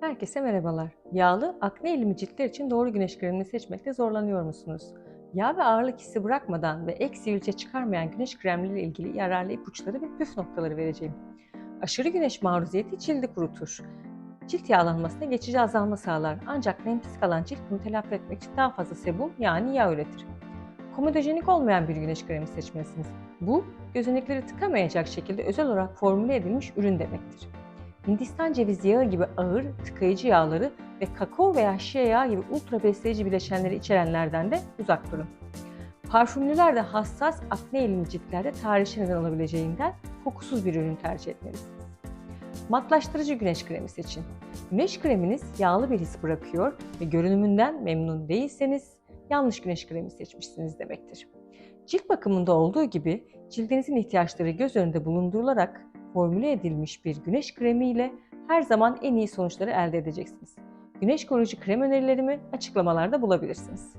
Herkese merhabalar. Yağlı, akne eğilimi ciltler için doğru güneş kremini seçmekte zorlanıyor musunuz? Yağ ve ağırlık hissi bırakmadan ve ek sivilce çıkarmayan güneş kremleriyle ilgili yararlı ipuçları ve püf noktaları vereceğim. Aşırı güneş maruziyeti cildi kurutur. Cilt yağlanmasına geçici azalma sağlar ancak nemsiz kalan cilt bunu telafi etmek için daha fazla sebum yani yağ üretir. Komedojenik olmayan bir güneş kremi seçmelisiniz. Bu, gözenekleri tıkamayacak şekilde özel olarak formüle edilmiş ürün demektir. Hindistan cevizi yağı gibi ağır, tıkayıcı yağları ve kakao veya şia yağı gibi ultra besleyici bileşenleri içerenlerden de uzak durun. Parfümlüler de hassas akne eğilimi ciltlerde tahrişe neden olabileceğinden kokusuz bir ürün tercih etmelisiniz. Matlaştırıcı güneş kremi seçin. Güneş kreminiz yağlı bir his bırakıyor ve görünümünden memnun değilseniz yanlış güneş kremi seçmişsiniz demektir. Cilt bakımında olduğu gibi cildinizin ihtiyaçları göz önünde bulundurularak formüle edilmiş bir güneş kremi ile her zaman en iyi sonuçları elde edeceksiniz. Güneş koruyucu krem önerilerimi açıklamalarda bulabilirsiniz.